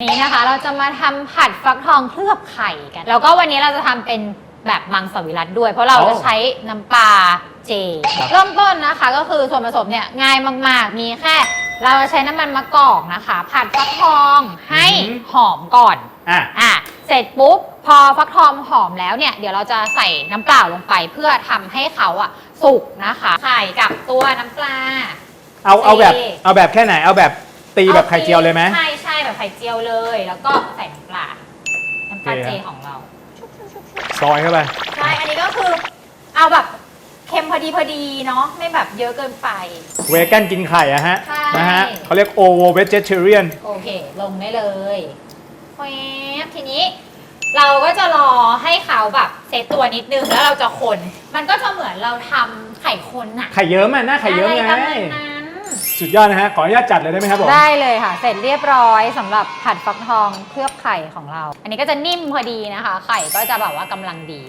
นี้นะคะเราจะมาทำผัดฟักทองเคลือบไข่กัน แล้วก็วันนี้เราจะทำเป็นแบบมังสวิรัตด้วย เพราะเราจะใช้น้ำปลาเจ เริ่มต้นนะคะ ก็คือส่วนผสมเนี่ยง่ายมาก ๆ มีแค่ เราจะใช้น้ำมันมะกอกนะคะ ผัดฟักทองให้อือหือหอมก่อนอะอะเสร็จปุ๊บพอฟักทองหอมแล้วเนี่ย เดี๋ยวเราจะใส่น้ำเปล่าลงไปเพื่อทำให้เขาอะสุกนะคะไข่กับตัวน้ำปลา เอาเอาแบบเจเอาแบบแค่ไหนเอาแบบตีแบบไข่เจียวเลยไหมใช่ใช่ แบบไข่เจียวเลย แล้วก็ใส่น้ำปลา น้ำปลาโอเคเจครับของเรา ซอยเข้าไป ใช่ อันนี้ก็คือเอาแบบเค็มพอดีพอดีเนาะ ไม่แบบเยอะเกินไป เวแกนกินไข่อะฮะ ใช่ นะฮะเขาเรียกโอโวเวจเทเรียน โอเค ลงได้เลยแวบทีนี้ เราก็จะรอให้เขาแบบเซตตัวนิดนึงแล้วเราจะคน มันก็จะเหมือนเราทำไข่คนอะไข่เยิ้มอะหน้าไข่เยิ้มไง อะไรประมาณนั้น สุดยอดนะฮะ ขออนุญาตจัดเลยได้ไหมครับผมได้เลยค่ะ เสร็จเรียบร้อยสำหรับผัดฟักทองเคลือบไข่ของเรา อันนี้ก็จะนิ่มพอดีนะคะ ไข่ก็จะแบบว่ากำลังดี